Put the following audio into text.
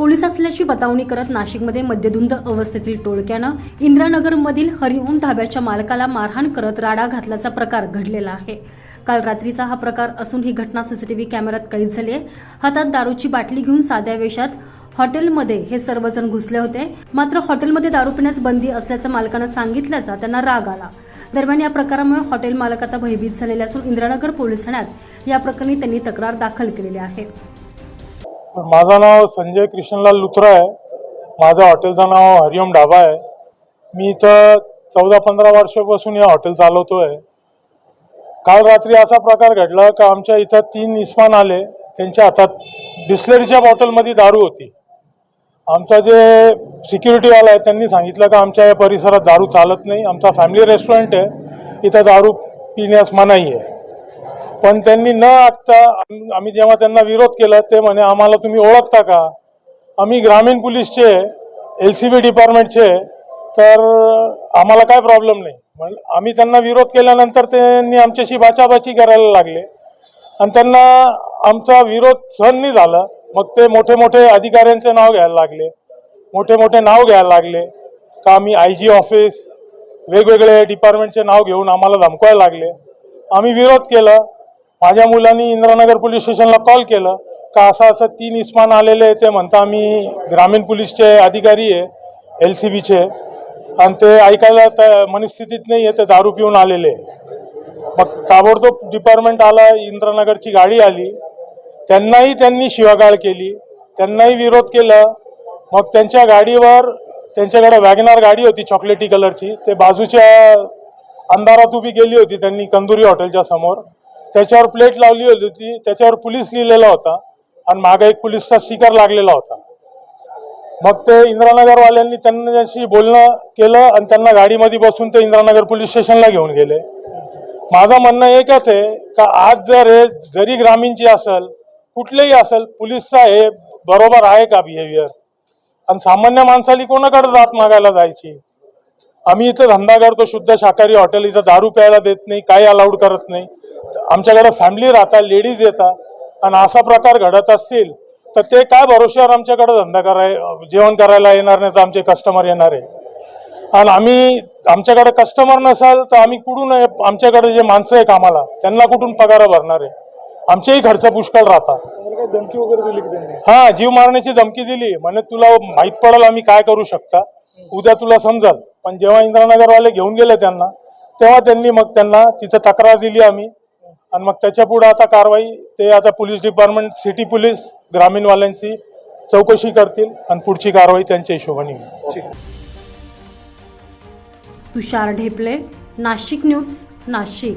Police असल्याची बतावणी करत नाशिकमध्ये मद्यधुंद अवस्थेतील टोळक्यानं इंदिरानगरमधील हरिओम धाब्याच्या मालकाला मारहाण करत राडा घातल्याचा प्रकार घडलेला आहे. काल रात्रीचा हा प्रकार असून ही घटना सीसीटीव्ही कॅमेऱ्यात कैद झाली आहे. हातात दारूची बाटली घेऊन साध्या वेशात हॉटेलमध्ये हे सर्वजण घुसले होते. मात्र हॉटेलमध्ये दारू पिण्यास बंदी असल्याचं मालकानं सांगितल्याचा त्यांना राग आला. दरम्यान या प्रकारामुळे हॉटेल मालक आता भयभीत झालेले असून इंदिरानगर पोलीस ठाण्यात या प्रकरणी त्यांनी तक्रार दाखल केलेली आहे. माझं नाव संजय कृष्णलाल लुथरा आहे. माझ्या हॉटेलचं नाव हरिओम ढाबा आहे. मी इथं चौदा पंधरा वर्षापासून या हॉटेल चालवतो आहे काल रात्री असा प्रकार घडला का आमच्या इथं तीन इस्मान आले. त्यांच्या हातात बिस्लरीच्या बॉटलमध्ये दारू होती. आमचा जे सिक्युरिटीवाला आहे त्यांनी सांगितलं का आमच्या या परिसरात दारू चालत नाही. आमचा फॅमिली रेस्टॉरंट आहे. इथं दारू पिण्यास मनाई आहे. पण त्यांनी न आखता आम- आम्ही जेव्हा त्यांना विरोध केला ते म्हणे आम्हाला तुम्ही ओळखता का? आम्ही ग्रामीण पोलीसचे एल सी बी डिपार्टमेंटचे तर आम्हाला काय प्रॉब्लेम नाही. म्हण आम्ही त्यांना विरोध केल्यानंतर त्यांनी आमच्याशी बाचाबाची करायला लागले. आणि त्यांना आमचा विरोध सहन नाही झाला. मग ते मोठे मोठे अधिकाऱ्यांचे नाव घ्यायला लागले. मोठे मोठे नाव घ्यायला लागले. का आम्ही आय जी ऑफिस वेगवेगळे डिपार्टमेंटचे नाव घेऊन आम्हाला धमकवायला लागले. आम्ही विरोध केला. माझ्या मुलांनी इंद्रानगर पोलीस स्टेशनला कॉल केलं. का असं असं तीन इस्मान आलेले आहे ते म्हणता आम्ही ग्रामीण पोलीसचे अधिकारी आहे एल सी बीचे आणि ते ऐकायला त्या मनस्थितीत नाही आहे ते दारू पिऊन आलेले आहे. मग ताबडतोब डिपार्टमेंट आला इंद्रानगरची गाडी आली. त्यांनाही त्यांनी शिवागाळ केली. त्यांनाही विरोध केला. मग त्यांच्या गाडीवर त्यांच्याकडे वॅगनार गाडी होती चॉकलेटी कलरची ते बाजूच्या अंधारात उभी गेली होती त्यांनी कंदुरी हॉटेलच्या समोर. त्याच्यावर प्लेट लावली होती त्याच्यावर पोलीस लिहिलेला होता आणि मागे एक पोलीसचा स्टिकर लागलेला होता. मग ते इंद्रानगरवाल्यांनी त्यांच्याशी बोलणं केलं आणि त्यांना गाडीमध्ये बसून ते इंद्रानगर पोलीस स्टेशनला घेऊन गेले. माझं म्हणणं एकच आहे का आज जर हे जरी ग्रामीणची असेल कुठलेही असेल पोलीसचा हे बरोबर आहे का बिहेवियर आणि सामान्य माणसाली कोणाकडे जात मागायला जायची? आम्ही इथं धंदा करतो शुद्ध शाकाहारी हॉटेल इथं दारू प्यायला देत नाही काही अलाउड करत नाही. आमच्याकडे फॅमिली राहतात लेडीज येतात. आणि असा प्रकार घडत असतील तर ते काय भरोश्यावर आमच्याकडे धंदा कराय जेवण करायला येणार नाही तर आमचे कस्टमर येणार आहे. आणि आम्ही आमच्याकडे कस्टमर नसाल तर आम्ही कुठून आमच्याकडे जे माणसं आहे कामाला त्यांना कुठून पगार भरणार आहे? आमचेही खर्च पुष्कळ राहतात. धमकी वगैरे दिली हा जीव मारण्याची धमकी दिली. म्हणे तुला माहीत पडेल आम्ही काय करू शकता? उद्या तुला समजल. पण जेव्हा इंद्रानगरवाले घेऊन गेले त्यांना तेव्हा त्यांनी मग त्यांना तिथं तक्रार दिली आम्ही. आणि मग त्याच्या पुढे आता कारवाई ते आता पोलीस डिपार्टमेंट सिटी पोलीस ग्रामीणवाल्यांची चौकशी करतील आणि पुढची कारवाई त्यांच्या हिशोबाने होईल. तुषार ढेपले नाशिक न्यूज नाशिक.